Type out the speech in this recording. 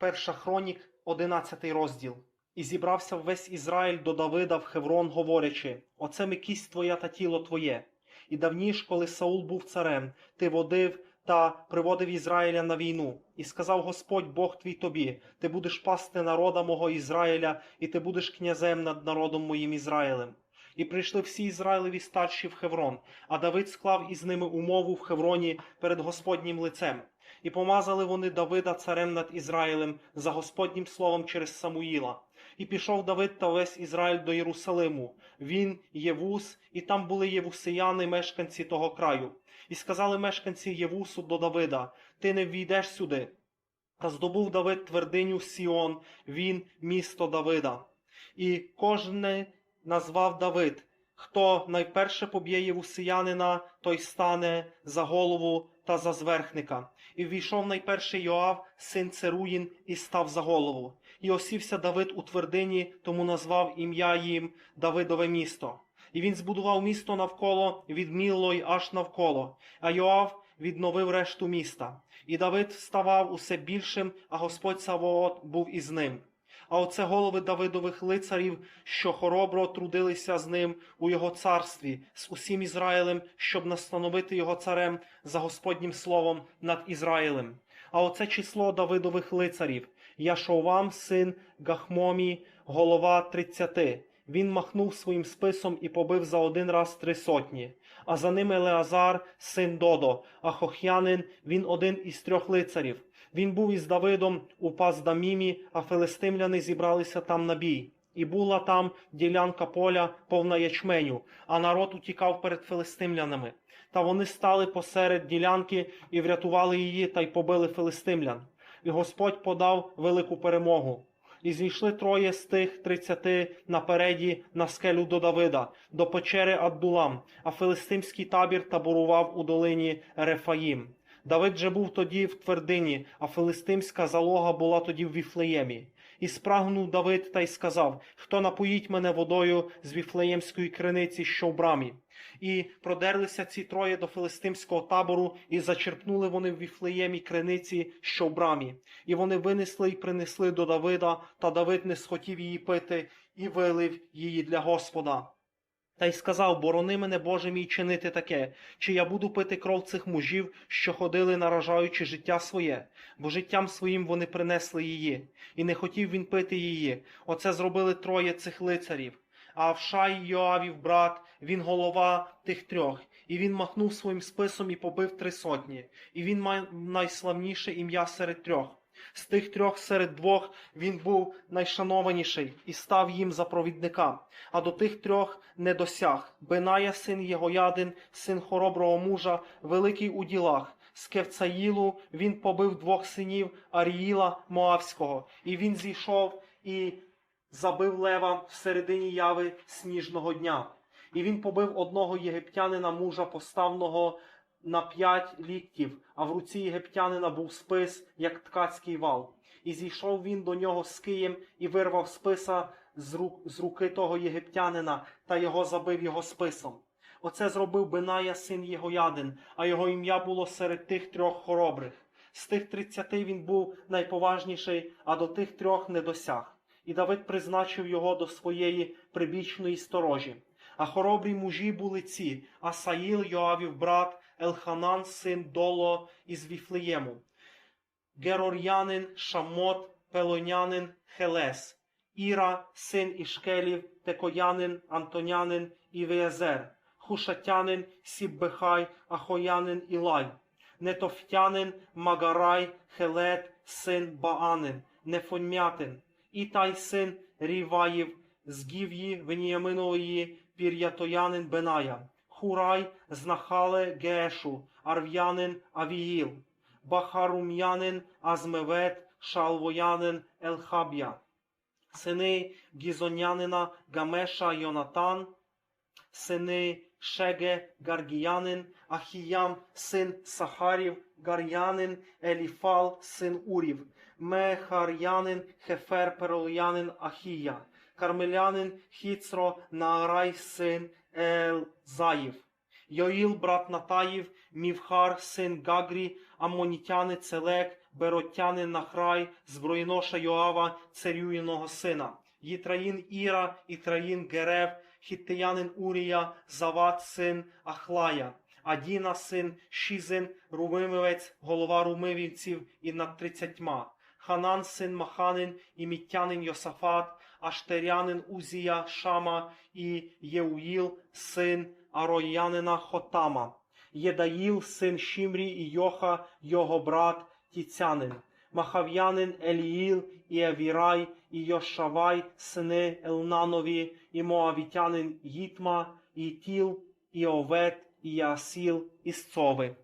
Перша хронік, 11 розділ. І зібрався весь Ізраїль до Давида в Хеврон, говорячи: Оце ми кість твоя та тіло твоє. І давніш, коли Саул був царем, ти водив та приводив Ізраїля на війну. І сказав Господь Бог твій тобі: Ти будеш пасти народа мого Ізраїля, і ти будеш князем над народом моїм Ізраїлем. І прийшли всі Ізраїлеві старші в Хеврон, а Давид склав із ними умову в Хевроні перед Господнім лицем. І помазали вони Давида царем над Ізраїлем за Господнім словом через Самуїла. І пішов Давид та весь Ізраїль до Єрусалиму. Він, Євус, і там були євусияни, мешканці того краю. І сказали мешканці Євусу до Давида: Ти не ввійдеш сюди. Та здобув Давид твердиню Сіон, він місто Давида. І кожне назвав Давид, хто найперше поб'є євусиянина, той стане за голову та за зверхника. І ввійшов найперше Йоав, син Церуїн, і став за голову. І осівся Давид у твердині, тому назвав ім'я їм Давидове місто. І він збудував місто навколо від Мілло й аж навколо, а Йоав відновив решту міста. І Давид ставав усе більшим, а Господь Савоот був із ним. А оце голови Давидових лицарів, що хоробро трудилися з ним у його царстві, з усім Ізраїлем, щоб настановити його царем за Господнім словом над Ізраїлем. А оце число Давидових лицарів Яшовам, син Гахмомі, голова тридцяти. Він махнув своїм списом і побив за один раз три сотні. А за ним Елеазар, син Додо, а Хох'янин, він один із трьох лицарів. Він був із Давидом у Паздамімі, а филистимляни зібралися там на бій. І була там ділянка поля повна ячменю, а народ утікав перед филистимлянами. Та вони стали посеред ділянки і врятували її та й побили филистимлян. І Господь подав велику перемогу. І зійшли троє з тих тридцяти напереді на скелю до Давида, до печери Аддулам, а филистимський табір таборував у долині Рефаїм. Давид же був тоді в твердині, а филистимська залога була тоді в Віфлеємі. І спрагнув Давид та й сказав: Хто напоїть мене водою з віфлеємської криниці, що в брамі? І продерлися ці троє до филистимського табору, і зачерпнули вони в віфлеємі криниці, що в брамі. І вони винесли і принесли до Давида, та Давид не схотів її пити і вилив її для Господа. Та й сказав, борони мене, Боже мій, чинити таке, чи я буду пити кров цих мужів, що ходили, наражаючи життя своє, бо життям своїм вони принесли її, і не хотів він пити її. Оце зробили троє цих лицарів. А Авшай Йоавів брат, він голова тих трьох, і він махнув своїм списом і побив три сотні, і він має найславніше ім'я серед трьох. З тих трьох серед двох він був найшанованіший і став їм за провідника, а до тих трьох не досяг. Беная, син Єгоядин, син хороброго мужа, великий у ділах. З Кевцаїлу він побив двох синів Аріїла Моавського, і він зійшов і забив лева всередині яви сніжного дня. І він побив одного єгиптянина мужа поставного на п'ять ліктів, а в руці єгиптянина був спис, як ткацький вал. І зійшов він до нього з києм і вирвав списа з, рук, з руки того єгиптянина та його забив його списом. Оце зробив Беная, син Єгоядин, а його ім'я було серед тих трьох хоробрих. З тих тридцяти він був найповажніший, а до тих трьох не досяг. І Давид призначив його до своєї прибічної сторожі. А хоробрі мужі були ці Асаїл, Йоавів брат, Елханан, син Доло із Віфлеєму, Герор'янин, Шамот, Пелонянин, Хелес, Іра, син Ішкелів, Текоянин, Антонянин і Веєзер, Хушатянин, Сіббехай, Ахоянин Ілай, Нетофтянин, Магарай, Хелет, син Баанин, Нефонмятин, Ітай син Ріваїв, з Гів'ї Веніяминової, Пір'ятоянин Беная, Хурай, Знахале Гешу, Арв'янин Авіїл, Бахарум'янин Азмевет, Шалвоянин Елхаб'я, сини Гізонянина Гамеша Йонатан, сини Шеге Гаргіянин, Ахіям, син Сахарів, Гар'янин, Еліфал, син Урів, Мехар'янин, Хефер, Перолянин, Ахія, Кармелянин, Хіцро, Наарай, син Елзаїв, Йоїл, брат Натаїв, Мівхар, син Гагрі, Аммонітяни Целек, Беротянин Нахрай, збройноша Йоава, царюїного сина, Їтраїн Іра, Ітраїн Герев, Хіттеянин Урія, Зават син Ахлая, Адіна син Шізин, Румимівець, голова румивівців і над тридцятьма, Ханан син Маханин і Міттянин Йосафат, Аштерянин Узія Шама і Єуїл син Ароянина Хотама, Єдаїл син Шімрі і Йоха, його брат Тіцянин, Махав'янин Еліїл і Евірай, і Йошавай, сини Елнанові, і Моавітянин Їтма, і Тіл, і Овет, і Яасіл із Цови.